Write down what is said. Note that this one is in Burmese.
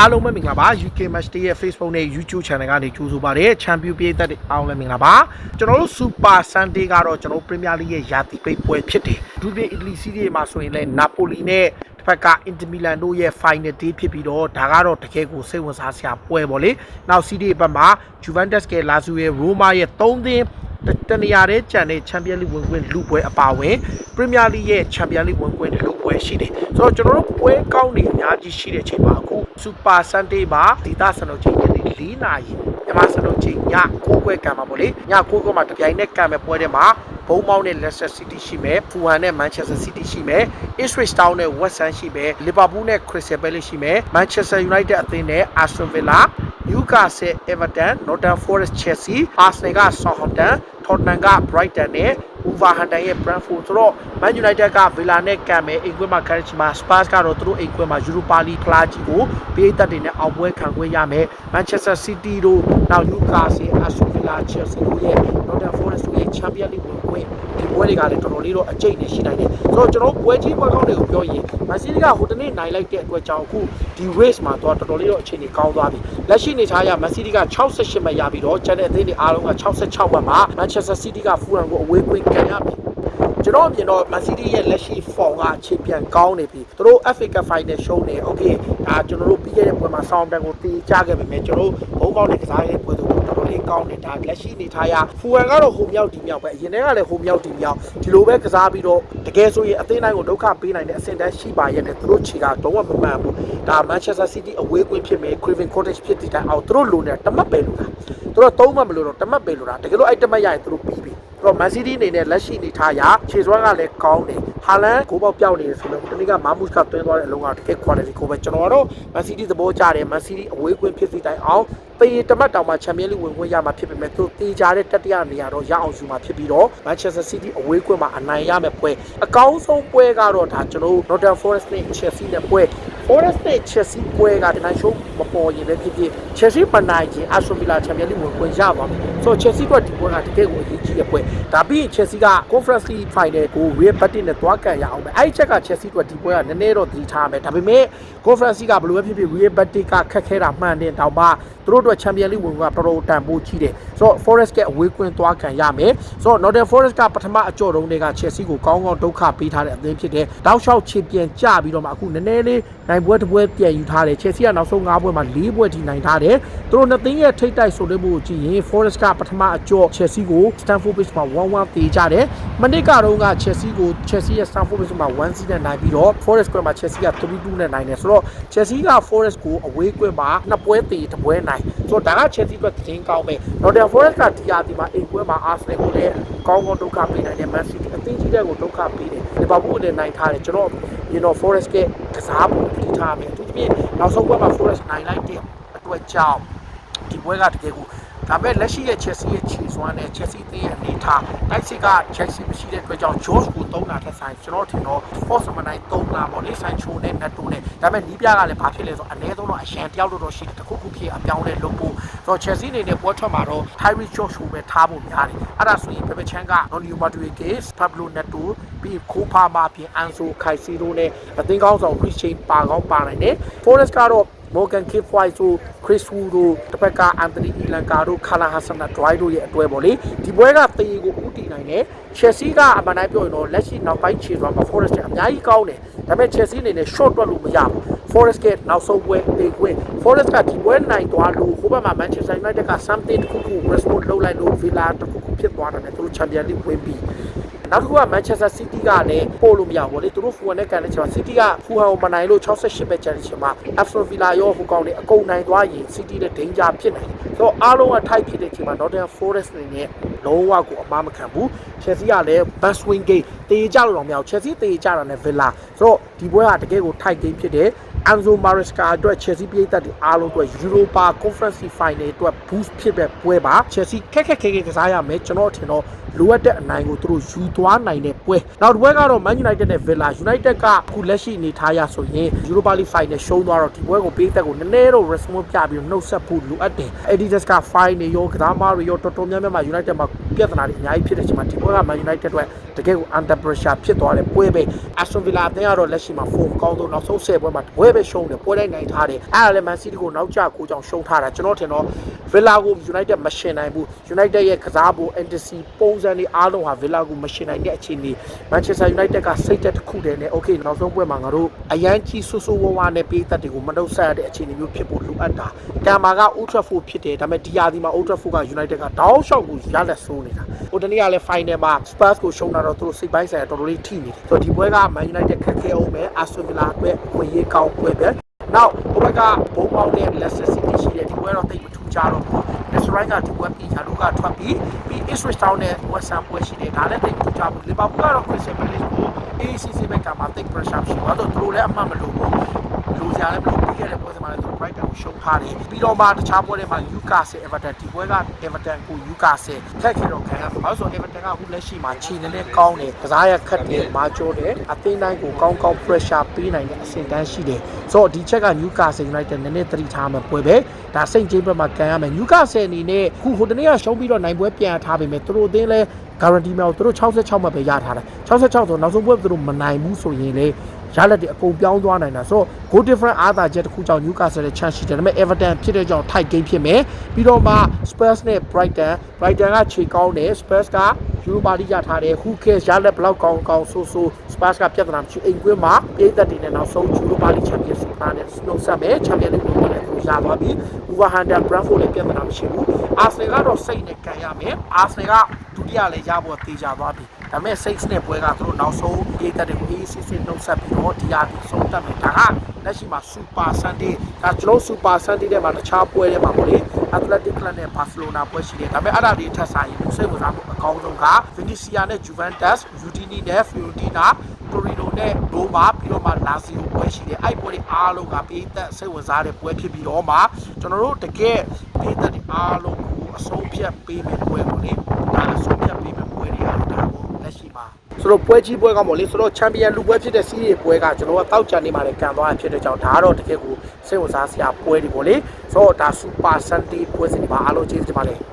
အားလုံးပဲမင်္ဂလာပါ UK Match Day ရဲ့ Facebook နဲ့ YouTube Channel ကနေကြိုဆိုပါရစေချန်ပီယံပြည်သက်တွေအားလုံးလည်းမင်္ဂလာပါကျွန်တော်တို့ Super Sunday ကတော့ကျွန်တော်တို့ Premier League ရဲ့ယာတီပိတ်ပွဲဖြစ်တယ်ဒုတိယအီတလီစီးရီးမှာဆိုရင်လည်းနာပိုလီနဲ့တစ်ဖက်က Inter Milan တို့ရဲ့ Final Day ဖြစ်ပြီးတော့ဒါကတော့တကယ်ကိုစိတ်ဝင်စားစရာပွဲပေါ့လေနောက်စီးရီးဘက်မှာ Juventus က Lazio ရဲ့ Roma ရဲ့3သင်းတနေရာတဲ့ကြံတဲ့ချန်ပီယံလိဝင်ခွင့်လူပွဲအပါအဝင်ပရီးမီးယားလိရဲ့ချန်ပီယံလိဝင်ခွင့်လူပွဲရှိတယ်ဆိုတော့ကျွန်တော်တို့ပွဲကောင်းနေအများကြီးရှိတဲ့အချိန်မှာအခု စူပါဆန်ဒေးမှာဒေသစံတော်ချိန်ညနေ4နာရီမြန်မာစံတော်ချိန်ည9ခွဲကံမှာပေါ့လေည9ခွဲမှာတပြိုင်နက်ကံမဲ့ပွဲထဲမှာဘုံမောင်းနဲ့ Leicester City ရှိမယ်ဖူဟန်နဲ့ Manchester City ရှိမယ် Ipswich Town နဲ့ West Ham ရှိမယ် Liverpool နဲ့ Crystal Palace ရှိမယ် Manchester United အသင်းနဲ့ Aston Villa Newcastle Everton Nottingham Forest Chelsea Arsenal က Southampton Tottenham က Brighton နဲ့ Wolverhampton ရဲ့ Brentford ဆိုတော့ Man United က Villa နဲ့ကံမယ်အိမ်ကွင်းမှာ Cardiff မှာ Spurs ကတော့သူတို့အိမ်ကွင်းမှာ Europa League ဖလားကြီးကိုပေးသက်တွေနဲ့အောင်ပွဲခံခွင့်ရမယ် Manchester City တို့နောက် Newcastle Aston Villa Chelsea တို့ရဲ့ Nottingham Forest တို့ရဲ့ Champions League ဝင်ခွင့်ဒီပွဲတွေကလည်းတော်တော်လေးတော့အကျိတ်နေရှိနိုင်တယ်ဆိုတော့ကျွန်တော်ပွဲကြီးပွဲကောင်းတွေကိုပြောရင် Man City ကဟိုတနေ့နိုင်လိုက်တဲ့အတွက်ကြောင့်အခုဒီ race မှာတော့တော်တော်လေးတော့အခြေအနေကောင်းသွားပြီလက်ရှိအနေထားအရ Man City က68မှတ်ရပြီးတော့ကျန်တဲ့အသင်းတွေအားလုံးက66မှတ်မှာ Manchester City က Fulham ကိုအဝေးကွင်းကန်ရပြီကျွန်တော်အမြင်တော့ Man City ရဲ့လက်ရှိ form ကအခြေပြန်ကောင်းနေပြီသူတို့ FA Cup Final ရှုံးနေ okay ဒါကျွန်တော်တို့ပြီးခဲ့တဲ့ပွဲမှာ Southampton ကိုတေးကြခဲ့ပြီမဲ့ကျွန်တော်တို့ဘုံပေါက်နဲ့ကစားတဲ့ပွဲဆိုတော့တော်တော်လေးကောင်းနေတာလက်ရှိအနေထားရ Fulham ကတော့ဟိုမြောက်ဒီမြောက်ပဲအရင်တည်းကလည်းဟိုမြောက်ဒီမြောက်ဒီလိုပဲကစားပြီးတော့တကယ်ဆိုရင်အသင်းတိုင်းကိုဒုက္ခပေးနိုင်တဲ့အဆင့်တန်းရှိပါရဲ့နဲ့သူတို့ခြေကတော့ဝမမှန်ဘူးဒါ Manchester City အဝေးကွင်းဖြစ်မယ် Craven Cottage ဖြစ်တဲ့တိုင်အောင်သူတို့လိုနေတာတမတ်ပဲလိုတာသူတို့သုံးမှမလို့တော့တမတ်ပဲလိုတာတကယ်လို့အဲ့တမတ်ရရင်သူတို့ပြီးပြီ တော့ Man City အနေနဲ့လက်ရှိအနေထားရခြေစွမ်းကလည်းကောင်းတယ်ဟာလန်ကိုပေါက်ပြောက်နေတယ်ဆိုတော့ဒီနေ့ကမာမုစ်ကတွင်းသွားတဲ့အလုံးကတကယ် quality ကိုပဲကျွန်တော်ကတော့ Man City သဘောကျတယ် Man City အဝေးကွင်းဖြစ်စီတိုင်းအောင်ပေတမတ်တောင်မှချန်ပီယံလိဝင်ခွင့်ရမှာဖြစ်ပေမဲ့သူတေးကြတဲ့တတိယနေရာတော့ရအောင်ယူမှာဖြစ်ပြီးတော့ Manchester City အဝေးကွင်းမှာအနိုင်ရမယ့်ပွဲအကောင်းဆုံးပွဲကတော့ဒါကျွန်တော်တို့ Nottingham Forest နဲ့ Chelsea နဲ့ပွဲ Forest နဲ့ Chelsea ပွဲကတနိုင်ရှုံးမပေါ်ရင်လည်းဖြစ်ဖြစ် Chelsea မနိုင်ခြင်း Aston Villa ချန်ပီယံလိဝင်ခွင့်ရပါမယ်ဆိုတော့ Chelsea ကဒီပွဲကတကယ်ကိုအရေးကြီးတဲ့ပွဲဒါပြီးရင် Chelsea က Conference League Final ကို Real Betis နဲ့တွားကန်ရအောင်ပဲအဲ့ဒီချက်က Chelsea ကဒီပွဲကနည်းနည်းတော့သတိထားမယ်ဒါပေမဲ့ Conference League ကဘယ်လိုပဲဖြစ်ဖြစ် Real Betis ကခက်ခဲတာမှန်တယ်တောင်မှသူတို့အတွက်ချန်ပီယံလိဝင်ကတော်တော်တန်ဖိုးကြီးတယ်ဆိုတော့ Forest ကအဝေးကွင်းတွားကန်ရမယ်ဆိုတော့ Nottingham Forest ကပထမအကြော့တုံးတွေက Chelsea ကိုကောင်းကောင်းဒုက္ခပေးထားတဲ့အသင်းဖြစ်တယ်တောက်လျှောက်ချေပြန်ကြပြီးတော့မှအခုနည်းနည်းလေးနိုင်ပွဲတစ်ပွဲပြန်ယူထားတယ် Chelsea ကနောက်ဆုံး၅ပွဲမှာ၄ပွဲထိနိုင်ထားတယ်သူတို့နှစ်သင်းရဲ့ထိတ်တိုက်ဆိုတဲ့မှုကိုကြည့်ရင် Forest ကပထမအကြော့ Chelsea ကို Stamford Bridge မှာ1-1တေးကြတယ်မနစ်ကတော့က Chelsea ကို Chelsea ရဲ့ Stamford Bridge မှာ1-0နဲ့နိုင်ပြီးတော့ Forest ကွင်းမှာ Chelsea က3-2နဲ့နိုင်တယ်ဆိုတော့ Chelsea က Forest ကိုအဝေးကွင်းမှာနှစ်ပွဲတေးတစ်ပွဲနိုင်ဆိုတော့ဒါက Chelsea အတွက်သတင်းကောင်းပဲ Nottingham Forest ကဒီယာဒီမှာအိမ်ကွင်းမှာ Arsenal ကိုလည်းကောင်းကောင်းဒုက္ခပေးနိုင်တယ် Man City အသင်းကြီးတဲ့ကိုဒုက္ခပေးတယ် Liverpool ကိုလည်းနိုင်ထားတယ်ကျွန်တော် you know Forest ကကစားပုံတည်ထားမယ်သူပြည့်နောက်ဆုံးပွဲမှာ Forest နိုင်လိုက်တဲ့အတွက်ကြောင့်ဒီပွဲကတကယ်ကို ဒါပေမဲ့လက်ရှိရဲ့ Chelsea ရဲ့ခြေစွမ်းနဲ့ Chelsea အသင်းရဲ့အနေထားတိုက်စစ်က Chelsea မရှိတဲ့အတွက်ကြောင့် George ကိုသုံးတာထက်ဆိုင်ကျွန်တော်ထင်တော့ Force မနိုင်သုံးတာပေါ့လေဆိုင်ချိုနဲ့ Netto နဲ့ဒါပေမဲ့နီးပြကလည်းဘာဖြစ်လဲဆိုတော့အနည်းဆုံးတော့အရန်တယောက်တော့ရှိတယ်တခုခုဖြစ်အပြောင်းလဲလုပ်ဖို့ဆိုတော့ Chelsea အနေနဲ့ပွဲထွက်မှာတော့ Tyree George ကိုပဲထားဖို့များတယ်အဲ့ဒါဆိုရင် Pepe Chan က Noni Madueke Pablo Netto ပြီးခိုးဖာမာပြင် Anso Caicedo နဲ့အသင်းကောင်းဆောင် Chris Chain ပါကောင်းပါနိုင်တယ် Forest ကတော့ Morgan Kip White ဆို Chris Wu တို့တစ်ဖက်က Anthony Elanka တို့ Kala Hassan တို့ Dwight တို့ရဲ့အတွဲပေါ့လေဒီပွဲကတေးကိုဥတီနိုင်တယ် Chelsea ကအမှန်တိုင်းပြောရင်တော့လက်ရှိနောက်ပိုင်းခြေစွမ်းမှာ Forest ကအများကြီးကောင်းတယ်ဒါပေမဲ့ Chelsea အနေနဲ့ short တွက်လို့မရဘူး Forest ကနောက်ဆုံးပွဲတေးခွင့် Forest ကဒီပွဲနိုင်သွားလို့ဟိုဘက်မှာ Manchester United က something တစ်ခုခု response လုပ်လိုက်လို့ Villa တစ်ခုခုဖြစ်သွားတယ်သူတို့ Champions League ဝင်ပြီး နောက်တစ်ခုက Manchester City ကလည်းပို့လို့မရဘူးဗောလေသူတို့ဖူဟန်နဲ့ကန်တဲ့ချိန်မှာ City ကဖူဟန်ကိုမနိုင်လို့68ပဲကျန်တဲ့ချိန်မှာ Aston Villa ရောဟိုကောင်တွေအကုန်နိုင်သွားရင် City နဲ့ danger ဖြစ်နိုင်တယ်ဆိုတော့အားလုံးက tight ဖြစ်တဲ့ချိန်မှာ Nottingham Forest အနေနဲ့လုံးဝကိုအမားမခံဘူး Chelsea ကလည်း best win game တေးကြလို့တော့မရဘူး Chelsea တေးကြတာနဲ့ Villa ဆိုတော့ဒီပွဲကတကယ်ကို tight game ဖြစ်တယ် Anzo Maresca အတွက် Chelsea ပြည်သက်တွေအားလုံးအတွက် Europa Conference Final အတွက် boost ဖြစ်တဲ့ပွဲပါ Chelsea ခက်ခက်ခဲခဲကစားရမယ်ကျွန်တော်ထင်တော့လိုအပ်တဲ့အနိုင်ကိုသူတို့ယူသွားနိုင်တဲ့ပွဲနောက်တစ်ပွဲကတော့ Man United နဲ့ Villa United ကအခုလက်ရှိအနေထားရဆိုရင် Europa League Final ရှုံးသွားတော့ဒီပွဲကိုပေးသက်ကိုနည်းနည်းတော့ response ပြပြီးနှုတ်ဆက်ဖို့လိုအပ်တယ် Adidas က fine နေရောကစားမားတွေရောတော်တော်များများမှာ United မှာပြဿနာတွေအများကြီးဖြစ်တဲ့အချိန်မှာဒီပွဲက Man United အတွက်တကယ်ကို under pressure ဖြစ်သွားတဲ့ပွဲပဲ Aston Villa အသင်းကတော့လက်ရှိမှာ form ကောင်းဆုံးနောက်ဆုံး10ပွဲမှာပွဲပဲရှုံးတယ်ပွဲတိုင်းနိုင်ထားတယ်အဲ့ဒါလည်း Man City ကိုနောက်ကျကိုကြောင့်ရှုံးထားတာကျွန်တော်ထင်တော့ Villa ကို United မရှင်နိုင်ဘူး United ရဲ့ကစားပုံ NTC ပုံစံတွေအားလုံးဟာ Villa ကိုမရှင်နိုင်တဲ့အခြေအနေ Manchester United ကစိတ်သက်တစ်ခုတည်းနဲ့ okay နောက်ဆုံးပွဲမှာငါတို့အရန်ကြီးဆူဆူဝဝနဲ့ပေးသက်တွေကိုမနှုတ်ဆက်ရတဲ့အခြေအနေမျိုးဖြစ်ဖို့လိုအပ်တာကံမာက Old Trafford ဖြစ်တယ်ဒါပေမဲ့ဒီယာဒီမှာ Old Trafford က United ကတောင်းလျှောက်ကိုရလက်ဆိုးနေတာဟိုတနေ့ကလည်း final မှာ Spurs ကိုရှုံးတာတော့သူတို့စိတ်ပိုင်းဆိုင်ရာတော်တော်လေးထိနေတယ်ဆိုတော့ဒီပွဲက Man United ခက်ခဲအောင်ပဲ Aston Villa အတွက်ဝင်ရေးကောင်းပွဲပဲနောက်ဟိုဘက်ကဘုံပေါင်းတဲ့ Leicester City ရှိတယ်ဒီပွဲတော့တိတ်မထူးကြတော့ဘူး Leicester ကဒီပွဲပြီးရာတို့ကထွက်ပြီးပြီး Ipswich Town နဲ့ West Ham ပွဲရှိတယ်ဒါလည်းတိတ်မထူးကြဘူး Liverpool ကတော့ Crystal Palace ကို ACC ဘက်ကမှာတိတ် pressure ရှိသွားတော့သူတို့လည်းအမှတ်မလို့ဘူး လူစရာလည်းမလိုပြီးခဲ့တဲ့ပွဲစဉ်မှာလည်းသူတို့ Brighton ကိုရှုံးထားတယ်ပြီးတော့မှတခြားပွဲတွေမှာ Newcastle Everton ဒီပွဲက Everton ကို Newcastle ခက်ခဲတော့ခံရမှာဘာလို့ဆို Everton ကအခုလက်ရှိမှာခြေနေနဲ့ကောင်းတယ်ကစားရခက်တယ်မာကျော်တယ်အသင်းတိုင်းကိုကောင်းကောင်း pressure ပေးနိုင်တဲ့အဆင့်တန်းရှိတယ်ဆိုတော့ဒီချက်က Newcastle United နည်းနည်းသတိထားမှာပွဲပဲဒါစိတ်ချင်းဘက်မှာကန်ရမယ် Newcastle အနေနဲ့ခုဟိုတနေ့ကရှုံးပြီးတော့နိုင်ပွဲပြန်ထားပေမဲ့သူတို့အသင်းလဲ guarantee မြောက်သူတို့66မှပဲရထားတယ်66ဆိုနောက်ဆုံးပွဲသူတို့မနိုင်ဘူးဆိုရင်လေ ရလက်တွေအကုန်ပြောင်းသွားနိုင်တာဆိုတော့ goal different အားသာချက်တစ်ခုကြောင့် Newcastle ရဲ့ chance ရှိတယ်ဒါပေမဲ့ Everton ဖြစ်တဲ့ကြောင့် tight game ဖြစ်မယ်ပြီးတော့မှ Spurs နဲ့ Brighton Brighton ကခြေကောင်းတယ် Spurs က Europa League ရထားတယ် who cares ရလက်ဘလောက်ကောင်းကောင်းဆိုးဆိုး Spurs ကပြဿနာမရှိအိမ်ကွင်းမှာပြည်သက်တွေနဲ့နောက်ဆုံး Europa League Champions League နဲ့နှုတ်ဆက်မယ် Champions League ကိုလည်းသူရသွားပြီ Wolverhampton Brentford လည်းပြဿနာမရှိဘူး Arsenal ကတော့စိတ်နဲ့ကန်ရမယ် Arsenal ကဒုတိယလည်းရဖို့တေချာသွားပြီ ဒါပေမဲ့ six နဲ့ပွဲကသူတို့နောက်ဆုံးပြည်သက်တွေကို ACC နှုတ်ဆက်ပြီးတော့ဒီဟာဒီဆုံးတက်မယ်ဒါကလက်ရှိမှာ Super Sunday ဒါကျွန်တော် Super Sunday တဲ့မှာတခြားပွဲတွေမှာပေါ့လေ Athletic Club နဲ့ Barcelona ပွဲရှိတယ်ဒါပေမဲ့အဲ့ဒါတွေထက်ဆိုင်ရင်စိတ်ဝင်စားမှုအကောင်းဆုံးက Vinicius နဲ့ Juventus Udine နဲ့ Fiorentina တိုရီနိုနဲ့ဒိုမာပြီးတော့မှလာစီယိုပွဲရှိတယ်အဲ့ပွဲတွေအားလုံးကပေးသက်စိတ်ဝင်စားတဲ့ပွဲဖြစ်ပြီးတော့မှကျွန်တော်တို့တကယ်ပေးသက်တွေအားလုံးကိုအဆုံးဖြတ်ပေးမယ်ပွဲပေါ့လေဒါအဆုံးဖြတ်ပေးမယ်ပွဲတွေအားဒါကိုလက်ရှိမှာ ဆိုတော့ပွဲကြီးပွဲကပေါ့လေဆိုတော့ချန်ပီယံလူပွဲဖြစ်တဲ့စီးရီပွဲကကျွန်တော်ကတောက်ချန်နေမှာလည်းကန်သွားတာဖြစ်တဲ့ကြောင့်ဒါကတော့တကယ်ကိုစိတ်ဝင်စားစရာပွဲတွေပေါ့လေဆိုတော့ဒါစူပါဆန်တီပွဲစဉ်တွေပါအားလုံးကျေးဇူးတင်ပါတယ်